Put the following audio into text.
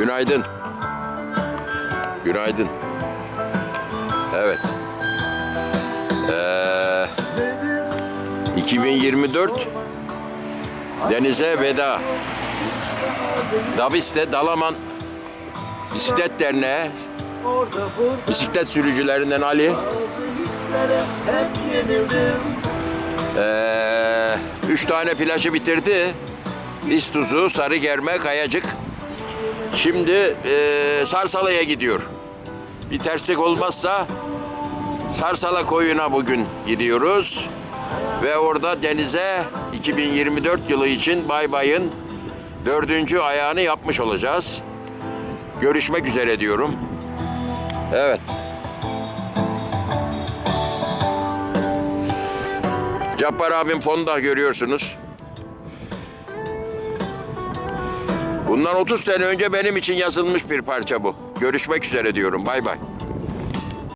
Günaydın. Günaydın. Evet. Ee, 2024 denize veda. Dabiste Dalaman Bisiklet Derneği bisiklet sürücülerinden Ali ee, üç tane plajı bitirdi. İstuzu, Sarıgerme, Kayacık. Şimdi ee, Sarsalı'ya gidiyor. Bir terslik olmazsa Sarsala koyuna bugün gidiyoruz. Ve orada denize 2024 yılı için Bay Bay'ın dördüncü ayağını yapmış olacağız. Görüşmek üzere diyorum. Evet. Cappar abim fonda görüyorsunuz. Bundan 30 sene önce benim için yazılmış bir parça bu. Görüşmek üzere diyorum. Bay bay.